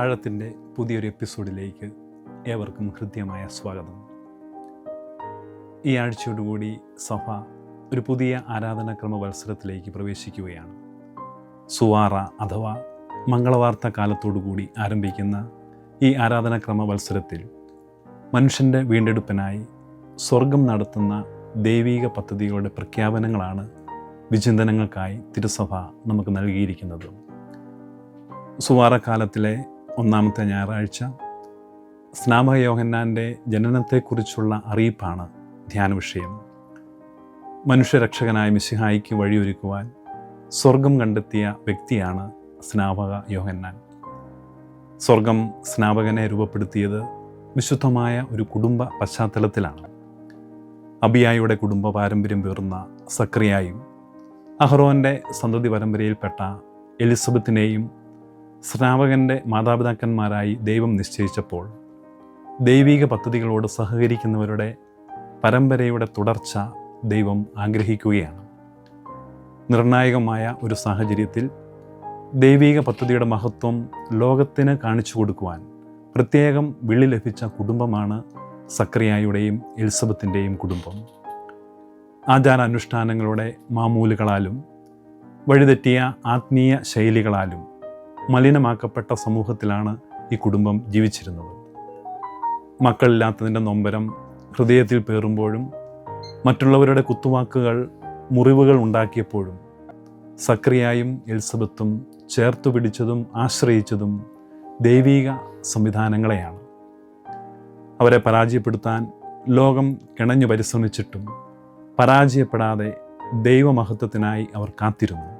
അത്താഴത്തിന്റെ പുതിയൊരു എപ്പിസോഡിലേക്ക് ഏവർക്കും ഹൃദ്യമായ സ്വാഗതം. ഈ ആഴ്ചയോടുകൂടി സഭ ഒരു പുതിയ ആരാധനാക്രമ മത്സരത്തിലേക്ക് പ്രവേശിക്കുകയാണ്. സുവാറ അഥവാ മംഗളവാർത്ത കാലത്തോടുകൂടി ആരംഭിക്കുന്ന ഈ ആരാധനാക്രമ മത്സരത്തിൽ മനുഷ്യന്റെ വീണ്ടെടുപ്പിനായി സ്വർഗം നടത്തുന്ന ദൈവീക പദ്ധതികളുടെ പ്രഖ്യാപനങ്ങളാണ് വിചിന്തനങ്ങൾക്കായി തിരുസഭ നമുക്ക് നൽകിയിരിക്കുന്നത്. സുവാറക്കാലത്തിലെ ഒന്നാമത്തെ ഞായറാഴ്ച സ്നാപക യോഹന്നാന്റെ ജനനത്തെക്കുറിച്ചുള്ള അറിയിപ്പാണ് ധ്യാന വിഷയം. മനുഷ്യരക്ഷകനായ മിശിഹായിക്ക് വഴിയൊരുക്കുവാൻ സ്വർഗം കണ്ടെത്തിയ വ്യക്തിയാണ് സ്നാപക യോഹന്നാൻ. സ്വർഗം സ്നാപകനെ രൂപപ്പെടുത്തിയത് വിശുദ്ധമായ ഒരു കുടുംബ പശ്ചാത്തലത്തിലാണ്. അബിയായുടെ കുടുംബ പാരമ്പര്യം പേർന്ന സക്രിയായും അഹ്റോന്റെ സന്തതി പരമ്പരയിൽപ്പെട്ട എലിസബത്തിനെയും സ്നാപകന്റെ മാതാപിതാക്കന്മാരായി ദൈവം നിശ്ചയിച്ചപ്പോൾ ദൈവിക പദ്ധതികളോട് സഹകരിക്കുന്നവരുടെ പരമ്പരയുടെ തുടർച്ച ദൈവം ആഗ്രഹിക്കുകയാണ്. നിർണായകമായ ഒരു സാഹചര്യത്തിൽ ദൈവിക പദ്ധതിയുടെ മഹത്വം ലോകത്തിന് കാണിച്ചു കൊടുക്കുവാൻ പ്രത്യേകം വിളി ലഭിച്ച കുടുംബമാണ് സക്രിയായുടെയും എലിസബത്തിന്റെയും കുടുംബം. ആചാരാനുഷ്ഠാനങ്ങളുടെ മാമൂലുകളാലും വഴിതെറ്റിയ ആത്മീയ ശൈലികളാലും മലിനമാക്കപ്പെട്ട സമൂഹത്തിലാണ് ഈ കുടുംബം ജീവിച്ചിരുന്നത്. മക്കളില്ലാത്തതിന്റെ നൊമ്പരം ഹൃദയത്തിൽ പേറുമ്പോഴും മറ്റുള്ളവരുടെ കുത്തുവാക്കുകൾ മുറിവുകൾ ഉണ്ടാക്കിയപ്പോഴും സക്രിയായും എൽസബത്തും ചേർത്തു പിടിച്ചതും ആശ്രയിച്ചതും ദൈവീക സംവിധാനങ്ങളെയാണ്. അവരെ പരാജയപ്പെടുത്താൻ ലോകം കിണഞ്ഞു പരിശ്രമിച്ചിട്ടും പരാജയപ്പെടാതെ ദൈവമഹത്വത്തിനായി അവർ കാത്തിരുന്നു.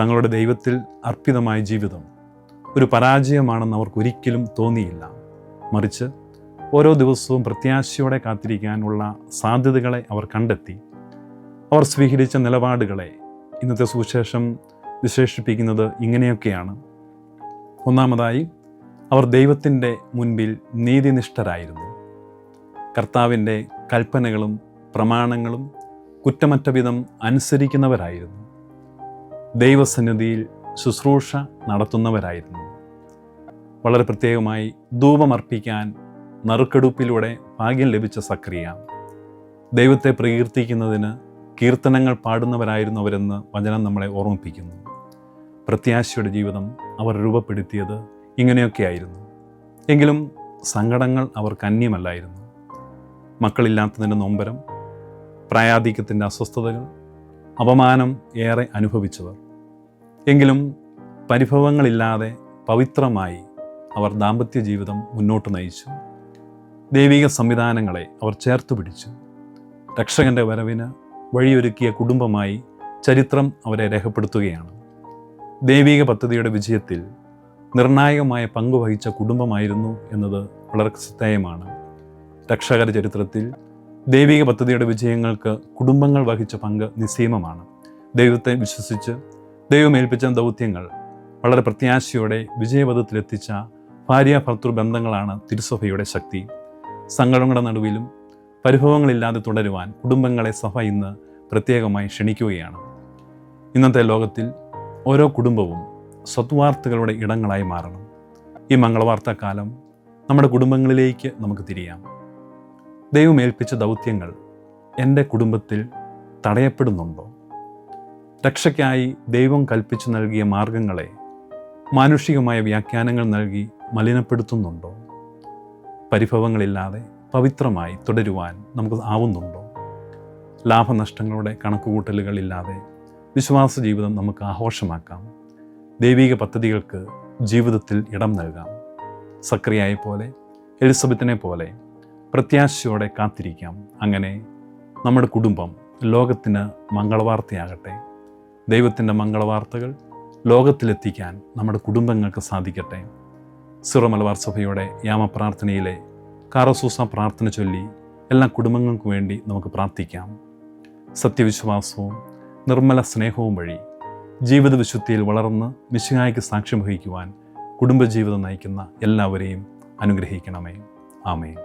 തങ്ങളുടെ ദൈവത്തിൽ അർപ്പിതമായ ജീവിതം ഒരു പരാജയമാണെന്ന് അവർക്ക് ഒരിക്കലും തോന്നിയില്ല. മറിച്ച് ഓരോ ദിവസവും പ്രത്യാശയോടെ കാത്തിരിക്കാനുള്ള സാധ്യതകളെ അവർ കണ്ടെത്തി. അവർ സ്വീകരിച്ച നിലപാടുകളെ ഇന്നത്തെ സുവിശേഷം വിശേഷിപ്പിക്കുന്നത് ഇങ്ങനെയൊക്കെയാണ്. ഒന്നാമതായി അവർ ദൈവത്തിന്റെ മുൻപിൽ നീതിനിഷ്ഠരായിരുന്നു. കർത്താവിന്റെ കൽപ്പനകളും പ്രമാണങ്ങളും കുറ്റമറ്റ വിധം അനുസരിക്കുന്നവരായിരുന്നു. ദൈവസന്നിധിയിൽ ശുശ്രൂഷ നടത്തുന്നവരായിരുന്നു. വളരെ പ്രത്യേകമായി ധൂപമർപ്പിക്കാൻ നറുക്കെടുപ്പിലൂടെ ഭാഗ്യം ലഭിച്ച സക്രിയ. ദൈവത്തെ പ്രകീർത്തിക്കുന്നതിന് കീർത്തനങ്ങൾ പാടുന്നവരായിരുന്നു അവരെന്ന് വചനം നമ്മളെ ഓർമ്മിപ്പിക്കുന്നു. പ്രത്യാശയുടെ ജീവിതം അവർ രൂപപ്പെടുത്തിയത് ഇങ്ങനെയൊക്കെയായിരുന്നു. എങ്കിലും സങ്കടങ്ങൾ അവർക്ക് അന്യമല്ലായിരുന്നു. മക്കളില്ലാത്തതിന്റെ നൊമ്പരം പ്രായാധിക്യത്തിന്റെ അസ്വസ്ഥതകൾ അപമാനം ഏറെ അനുഭവിച്ചവർ. എങ്കിലും പരിഭവങ്ങളില്ലാതെ പവിത്രമായി അവർ ദാമ്പത്യ ജീവിതം മുന്നോട്ട് നയിച്ചു. ദൈവിക സംവിധാനങ്ങളെ അവർ ചേർത്ത് പിടിച്ചു. രക്ഷകന്റെ വരവിന് വഴിയൊരുക്കിയ കുടുംബമായി ചരിത്രം അവരെ രേഖപ്പെടുത്തുകയാണ്. ദൈവിക പദ്ധതിയുടെ വിജയത്തിൽ നിർണായകമായ പങ്ക് വഹിച്ച കുടുംബമായിരുന്നു എന്നത് വളരെ ശ്രദ്ധേയമാണ്. രക്ഷകര ചരിത്രത്തിൽ ദൈവിക പദ്ധതിയുടെ വിജയങ്ങൾക്ക് കുടുംബങ്ങൾ വഹിച്ച പങ്ക് നിസ്സീമമാണ് ദൈവത്തെ വിശ്വസിച്ച് ദൈവമേൽപ്പിച്ച ദൗത്യങ്ങൾ വളരെ പ്രത്യാശയോടെ വിജയപഥത്തിലെത്തിച്ച ഭാര്യ ഭർത്തൃ ബന്ധങ്ങളാണ് തിരുസഭയുടെ ശക്തി. സങ്കടങ്ങളുടെ നടുവിലും പരിഭവങ്ങളില്ലാതെ തുടരുവാൻ കുടുംബങ്ങളെ സഭ ഇന്ന് പ്രത്യേകമായി ക്ഷണിക്കുകയാണ്. ഇന്നത്തെ ലോകത്തിൽ ഓരോ കുടുംബവും സത്വാർത്തകളുടെ ഇടങ്ങളായി മാറണം. ഈ മംഗളവാർത്താക്കാലം നമ്മുടെ കുടുംബങ്ങളിലേക്ക് നമുക്ക് തിരിയാം. ദൈവമേൽപ്പിച്ച ദൗത്യങ്ങൾ എന്റെ കുടുംബത്തിൽ തടയപ്പെടുന്നുണ്ടോ? രക്ഷയ്ക്കായി ദൈവം കൽപ്പിച്ചു നൽകിയ മാർഗങ്ങളെ മാനുഷികമായ വ്യാഖ്യാനങ്ങൾ നൽകി മലിനപ്പെടുത്തുന്നുണ്ടോ? പരിഭവങ്ങളില്ലാതെ പവിത്രമായി തുടരുവാൻ നമുക്ക് ആവുന്നുണ്ടോ? ലാഭനഷ്ടങ്ങളുടെ കണക്കുകൂട്ടലുകളില്ലാതെ വിശ്വാസ ജീവിതം നമുക്ക് ആഘോഷമാക്കാം. ദൈവിക പദ്ധതികൾക്ക് ജീവിതത്തിൽ ഇടം നൽകാം. സക്രിയായെ പോലെ എലിസബത്തിനെ പോലെ പ്രത്യാശയോടെ കാത്തിരിക്കാം. അങ്ങനെ നമ്മുടെ കുടുംബം ലോകത്തിന് മംഗളവാർത്തയാകട്ടെ. ദൈവത്തിന്റെ മംഗളവാർത്തകൾ ലോകത്തിലെത്തിക്കാൻ നമ്മുടെ കുടുംബങ്ങൾക്ക് സാധിക്കട്ടെ. സിറോ മലബാർ സഭയുടെ യാമപ്രാർത്ഥനയിലെ കാറസൂസ പ്രാർത്ഥന ചൊല്ലി എല്ലാ കുടുംബങ്ങൾക്കും വേണ്ടി നമുക്ക് പ്രാർത്ഥിക്കാം. സത്യവിശ്വാസവും നിർമ്മല സ്നേഹവും വഴി ജീവിത വിശുദ്ധിയിൽ വളർന്ന് മിശിഹായ്ക്ക് സാക്ഷ്യം വഹിക്കുവാൻ കുടുംബജീവിതം നയിക്കുന്ന എല്ലാവരെയും അനുഗ്രഹിക്കണമേ. ആമേൻ.